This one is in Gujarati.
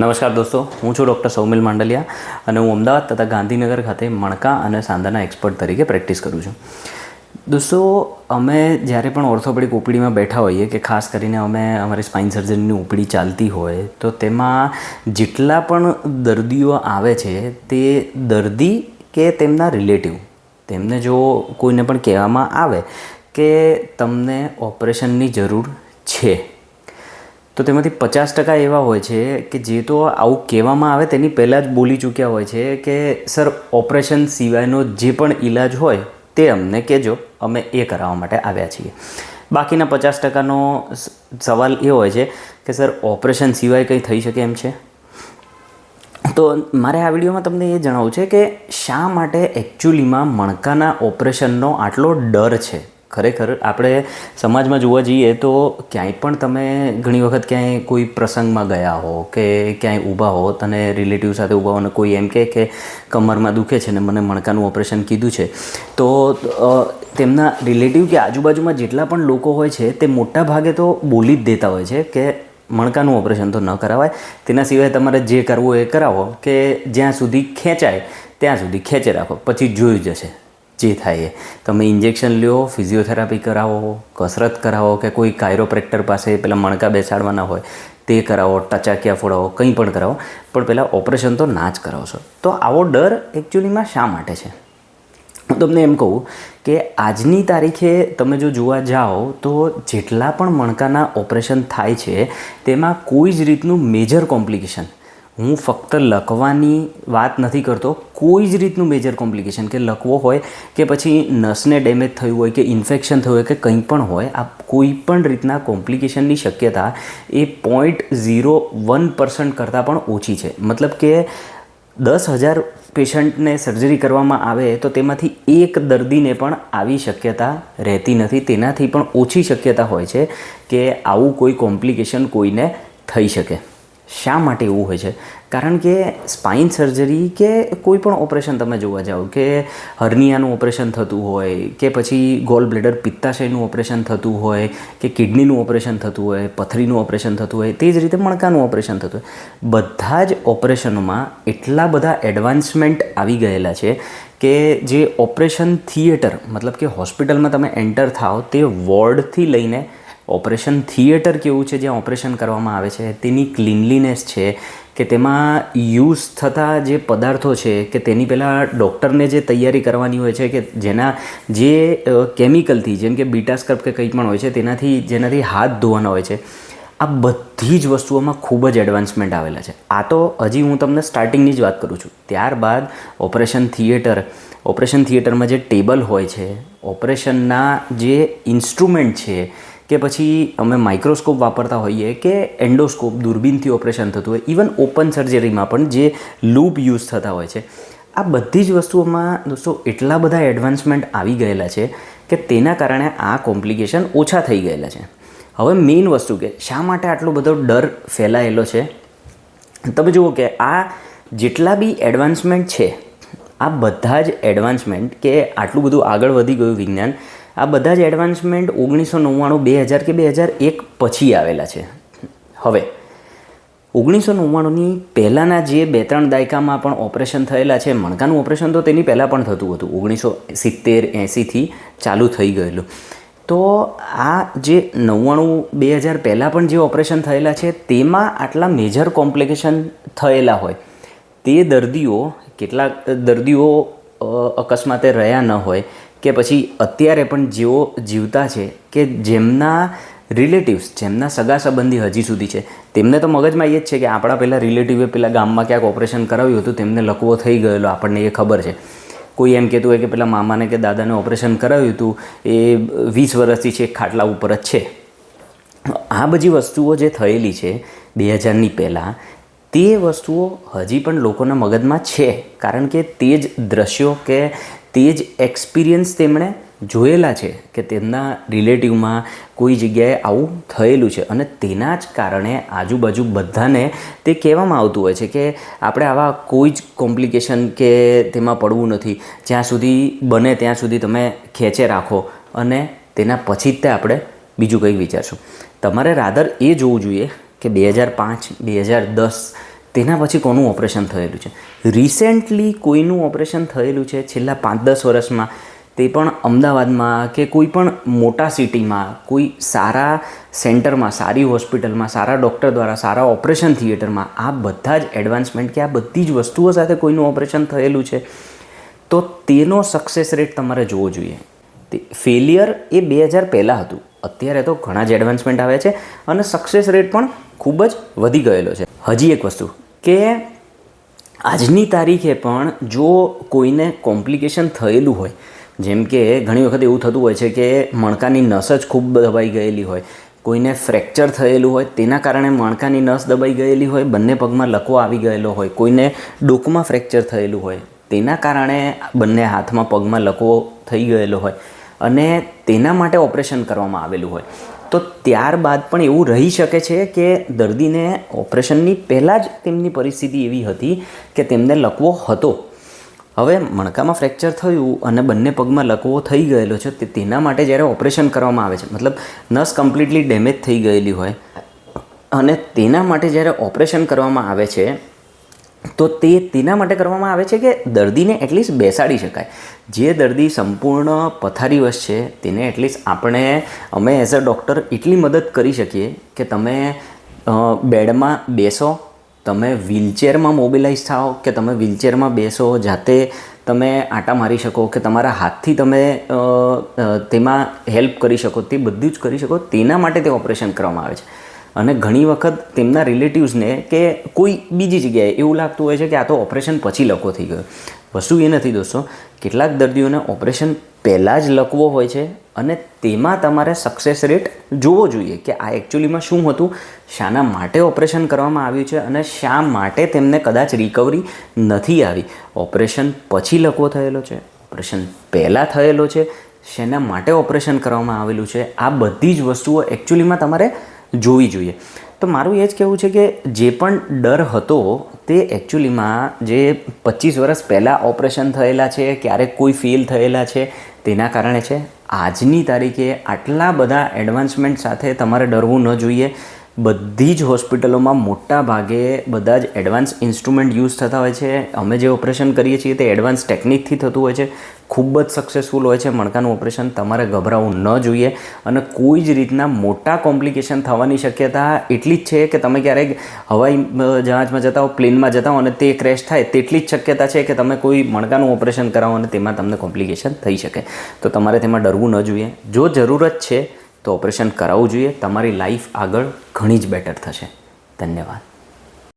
નમસ્કાર દોસ્તો, હું છું ડૉક્ટર સૌમિલ માંડલિયા અને હું અમદાવાદ તથા ગાંધીનગર ખાતે મણકા અને સાંધાના એક્સપર્ટ તરીકે પ્રેક્ટિસ કરું છું. દોસ્તો, અમે જ્યારે પણ ઓર્થોપેડિક ઓપીડીમાં બેઠા હોઈએ કે ખાસ કરીને અમે અમારી સ્પાઇન સર્જનની ઓપીડી ચાલતી હોય, તો તેમાં જેટલા પણ દર્દીઓ આવે છે, તે દર્દી કે તેમના રિલેટિવ, તેમને જો કોઈને પણ કહેવામાં આવે કે તમને ઓપરેશનની જરૂર છે તો તેમાંથી પચાસ ટકા એવા હોય છે કે જે તો આવું કહેવામાં આવે તેની પહેલાં જ બોલી ચૂક્યા હોય છે કે, સર, ઓપરેશન સિવાયનો જે પણ ઈલાજ હોય તે અમને કહેજો. અમે એ કરાવવા માટે આવ્યા છીએ. બાકીના પચાસ ટકાનો સવાલ એ હોય છે કે, સર, ઓપરેશન સિવાય કંઈ થઈ શકે એમ છે? તો મારે આ વિડીયોમાં તમને એ જણાવવું છે કે, શા માટે એકચ્યુઅલીમાં મણકાના ઓપરેશનનો આટલો ડર છે? ખરેખર આપણે સમાજમાં જોવા જઈએ તો ક્યાંય પણ તમે ઘણી વખત ક્યાંય કોઈ પ્રસંગમાં ગયા હો કે ક્યાંય ઊભા હો તને રિલેટિવ સાથે ઊભા હો અને કોઈ એમ કહે કે કમરમાં દુખે છે ને મને મણકાનું ઓપરેશન કીધું છે, તો તેમના રિલેટિવ કે આજુબાજુમાં જેટલા પણ લોકો હોય છે તે મોટા ભાગે તો બોલી જ દેતા હોય છે કે મણકાનું ઓપરેશન તો ન કરાવાય. તેના સિવાય તમારે જે કરવું એ કરાવો કે જ્યાં સુધી ખેંચાય, ત્યાં સુધી ખેંચે રાખો, પછી જોઈ જશે. જે થાય એ. તમે ઇન્જેક્શન લ્યો ફિઝિયોથેરાપી કરાવો, કસરત કરાવો કે કોઈ કાયરોપ્રેક્ટર પાસે પેલા મણકા બેસાડવાના હોય, તે કરાવો, ટચાકિયા ફોડાવો, કંઈ પણ કરાવો, પણ પહેલાં ઓપરેશન તો ના જ કરાવશો તો આવો ડર એકચ્યુઅલીમાં શા માટે છે? હું તમને એમ કહું કે આજની તારીખે તમે જો જોવા જાઓ, તો જેટલા પણ મણકાના ઓપરેશન થાય છે, તેમાં કોઈ જ રીતનું મેજર કોમ્પ્લિકેશન હું ફક્ત લખવાની વાત નથી કરતો, કોઈ જ રીતનું મેજર કોમ્પ્લિકેશન કે લકવો હોય કે પછી નસને ડેમેજ થયું હોય કે ઇન્ફેક્શન થયું હોય કે કંઈ પણ હોય, આ કોઈ પણ રીતના કોમ્પ્લિકેશનની શક્યતા એ પોઈન્ટ ઝીરો વન પર્સન્ટ કરતાં પણ ઓછી છે. મતલબ કે દસ હજાર પેશન્ટને સર્જરી કરવામાં આવે તો તેમાંથી એક દર્દીને પણ આવી શક્યતા રહેતી નથી. તેનાથી પણ ઓછી શક્યતા હોય છે કે આવું કોઈ કોમ્પ્લિકેશન કોઈને થઈ શકે. શા માટે એવું હોય છે? કારણ કે સ્પાઇન સર્જરી કે કોઈ પણ ઓપરેશન તમે જોવા જાઓ કે હર્નિયાનું ઓપરેશન થતું હોય કે પછી ગોલ બ્લેડર પિત્તાશયનું ઓપરેશન થતું હોય કે કિડનીનું ઓપરેશન થતું હોય, પથરીનું ઓપરેશન થતું હોય, તે જ રીતે મણકાનું ઓપરેશન થતું હોય. બધા જ ઓપરેશનોમાં એટલા બધા એડવાન્સમેન્ટ આવી ગયેલા છે કે જે ઓપરેશન થિયેટર મતલબ કે હોસ્પિટલમાં તમે એન્ટર થાઓ તે વોર્ડથી લઈને ઓપરેશન થિયેટર કેવું છે, જ્યાં ઓપરેશન કરવામાં આવે છે, તેની ક્લીનલીનેસ છે, કે તેમાં યુઝ થતા જે પદાર્થો છે, કે તેની પહેલાં ડૉક્ટરને જે તૈયારી કરવાની હોય છે, કે જેના જે કેમિકલથી, જેમ કે બીટા સ્ક્રબ કે કંઈ પણ હોય છે, તેનાથી, જેનાથી હાથ ધોવાના હોય છે, આ બધી જ વસ્તુઓમાં ખૂબ જ એડવાન્સમેન્ટ આવેલા છે. આ તો હજી હું તમને સ્ટાર્ટિંગની જ વાત કરું છું. ત્યારબાદ ઓપરેશન થિયેટર, ઓપરેશન થિયેટરમાં જે ટેબલ હોય છે, ઓપરેશનના જે ઇન્સ્ટ્રુમેન્ટ છે કે પછી અમે માઇક્રોસ્કોપ વાપરતા હોઈએ કે એન્ડોસ્કોપ દૂરબીનથી ઓપરેશન થતું હોય ઇવન ઓપન સર્જરીમાં પણ જે લૂપ યુઝ થતા હોય છે. આ બધી જ વસ્તુઓમાં દોસ્તો એટલા બધા એડવાન્સમેન્ટ આવી ગયેલા છે કે તેના કારણે આ કોમ્પ્લિકેશન ઓછા થઈ ગયેલા છે. હવે મેઇન વસ્તુ કે શા માટે આટલો બધો ડર ફેલાયેલો છે? તમે જુઓ કે આ જેટલા બી એડવાન્સમેન્ટ છે, આ બધા જ એડવાન્સમેન્ટ કે આટલું બધું આગળ વધી ગયું વિજ્ઞાન આ બધા જ એડવાન્સમેન્ટ ઓગણીસો નવ્વાણું, બે હજાર કે બે હજાર એક પછી આવેલા છે. હવે, ઓગણીસો નવ્વાણુંની પહેલાંના જે બે ત્રણ દાયકામાં પણ ઓપરેશન થયેલા છે, મણકાનું ઓપરેશન તો તેની પહેલાં પણ થતું હતું. ઓગણીસો સિત્તેર એંસીથી ચાલુ થઈ ગયેલું. તો આ જે નવ્વાણું, બે હજાર પહેલાં પણ જે ઓપરેશન થયેલા છે, તેમાં આટલા મેજર કોમ્પ્લિકેશન થયેલા હોય. તે દર્દીઓ, કેટલાક દર્દીઓ અકસ્માતે રહ્યા ન હોય. કે પછી અત્યારે પણ જેઓ જીવતા છે કે જેમના રિલેટિવ્સ, જેમના સગા સંબંધી હજી સુધી છે, તેમને તો મગજમાં એ જ છે કે આપણા પહેલાં રિલેટિવે પેલા ગામમાં ક્યાંક ઓપરેશન કરાવ્યું હતું, તેમને લકવો થઈ ગયેલો, આપણને એ ખબર છે. કોઈ એમ કહેતું હોય કે પેલા મામાને કે દાદાને ઓપરેશન કરાવ્યું હતું, એ વીસ વર્ષથી છે ખાટલા ઉપર જ છે. આ બધી વસ્તુઓ જે થયેલી છે, બે હજારની પહેલાં, તે વસ્તુઓ હજી પણ લોકોના મગજમાં છે. કારણ કે તે જ દ્રશ્યો કે તે જ એક્સપિરિયન્સ તેમણે જોયેલા છે કે તેમના રિલેટિવમાં કોઈ જગ્યાએ આવું થયેલું છે. અને તેના જ કારણે આજુબાજુ બધાને તે કહેવામાં આવતું હોય છે કે આપણે આવા કોઈ જ કોમ્પ્લિકેશન કે તેમાં પડવું નથી. જ્યાં સુધી બને ત્યાં સુધી તમે ખેંચે રાખો અને તેના પછી જ તે આપણે બીજું કંઈક વિચારશું. તમારે રાધર એ જોવું જોઈએ કે બે હજાર પાંચ, બે હજાર દસ તેના પછી કોનું ઓપરેશન થયેલું છે? રિસેન્ટલી કોઈનું ઓપરેશન થયેલું છે? છેલ્લા પાંચ દસ વર્ષમાં તે પણ અમદાવાદમાં કે કોઈ પણ મોટા સિટીમાં, કોઈ સારા સેન્ટરમાં, સારી હોસ્પિટલમાં, સારા ડૉક્ટર દ્વારા, સારા ઓપરેશન થિયેટરમાં આ બધા જ એડવાન્સમેન્ટ કે આ બધી જ વસ્તુઓ સાથે કોઈનું ઓપરેશન થયેલું છે? તો તેનો સક્સેસ રેટ તમારે જોવો જોઈએ. ફેલિયર એ બે હજાર પહેલાં હતું. અત્યારે તો ઘણા જ એડવાન્સમેન્ટ આવે છે અને સક્સેસ રેટ પણ ખૂબ જ વધી ગયેલો છે. હજી એક વસ્તુ કે આજની તારીખે પણ જો કોઈને કોમ્પ્લિકેશન થયેલું હોય, જેમ કે ઘણી વખત એવું થતું હોય છે કે મણકાની નસ જ ખૂબ દબાઈ ગયેલી હોય, કોઈને ફ્રેક્ચર થયેલું હોય, તેના કારણે મણકાની નસ દબાઈ ગયેલી હોય, બંને પગમાં લકવો આવી ગયેલો હોય, કોઈને ડોકમાં ફ્રેક્ચર થયેલું હોય, તેના કારણે બંને હાથમાં પગમાં લકવો થઈ ગયેલો હોય અને તેના માટે ઓપરેશન કરવામાં આવેલું હોય. તો ત્યારબાદ પણ એવું રહી શકે છે કે દર્દીને ઓપરેશનની પહેલાં જ તેમની પરિસ્થિતિ એવી હતી કે તેમને લકવો હતો. હવે મણકામાં ફ્રેક્ચર થયું અને બંને પગમાં લકવો થઈ ગયેલો છે, તે તેના માટે જ્યારે ઓપરેશન કરવામાં આવે છે, મતલબ નસ કમ્પ્લીટલી ડેમેજ થઈ ગયેલી હોય. અને તેના માટે જ્યારે ઓપરેશન કરવામાં આવે છે તો તે તેના માટે કરવામાં આવે છે કે દર્દીને એટલીસ્ટ બેસાડી શકાય. જે દર્દી સંપૂર્ણ પથારીવશ છે, તેને એટલીસ્ટ આપણે, અમે એઝ અ ડૉક્ટર એટલી મદદ કરી શકીએ કે તમે બેડમાં બેસો, તમે વ્હીલચેરમાં મોબિલાઇઝ થાઓ, કે તમે વ્હીલચેરમાં બેસો, જાતે તમે આટા મારી શકો, કે તમારા હાથથી તમે તેમાં હેલ્પ કરી શકો, તે બધું જ કરી શકો, તેના માટે તે ઓપરેશન કરવામાં આવે છે. અને ઘણી વખત તેમના રિલેટિવ્સને કે કોઈ બીજી જગ્યાએ એવું લાગતું હોય છે કે આ તો ઓપરેશન પછી લકવો થઈ ગયો. વસ્તુ એ નથી દોસ્તો, કેટલાક દર્દીઓને ઓપરેશન પહેલાં જ લકવો હોય છે અને તેમાં તમારે સક્સેસ રેટ જોવો જોઈએ કે આ એકચ્યુઅલીમાં શું હતું, શાના માટે ઓપરેશન કરવામાં આવ્યું છે અને શા માટે તેમને કદાચ રિકવરી નથી આવી. ઓપરેશન પછી લકવો થયેલો છે, ઓપરેશન પહેલાં થયેલો છે, શેના માટે ઓપરેશન કરવામાં આવેલું છે, આ બધી જ વસ્તુઓ એકચ્યુઅલીમાં તમારે જોવી જોઈએ. તો મારું એ જ કહેવું છે કે જે પણ ડર હતો તે એકચ્યુઅલીમાં જે પચીસ વર્ષ પહેલાં ઓપરેશન થયેલા છે ક્યારેક કોઈ ફેલ થયેલા છે, તેના કારણે છે. આજની તારીખે આટલા બધા એડવાન્સમેન્ટ સાથે તમારે ડરવું ન જોઈએ. બધી જ હોસ્પિટલોમાં મોટા ભાગે બધા જ એડવાન્સ ઇન્સ્ટ્રુમેન્ટ યુઝ થતા હોય છે. અમે જે ઓપરેશન કરીએ છીએ તે એડવાન્સ ટેકનિકથી થતું હોય છે. ખૂબ જ સક્સેસફુલ હોય છે મણકાનું ઓપરેશન. તમારે ગભરાવું ન જોઈએ. અને કોઈ જ રીતના મોટા કોમ્પ્લિકેશન થવાની શક્યતા એટલી જ છે કે તમે ક્યારેક હવાઈ જહાજમાં જતા હો, પ્લેનમાં જતા હો અને તે ક્રેશ થાય તેટલી જ શક્યતા છે કે તમે કોઈ મણકાનું ઓપરેશન કરાવો અને તેમાં તમને કોમ્પ્લિકેશન થઈ શકે. તો તમારે તેમાં ડરવું ન જોઈએ. જો જરૂરત છે તો ઓપરેશન કરાવવું જોઈએ. તમારી લાઈફ આગળ ઘણી જ બેટર થશે. ધન્યવાદ.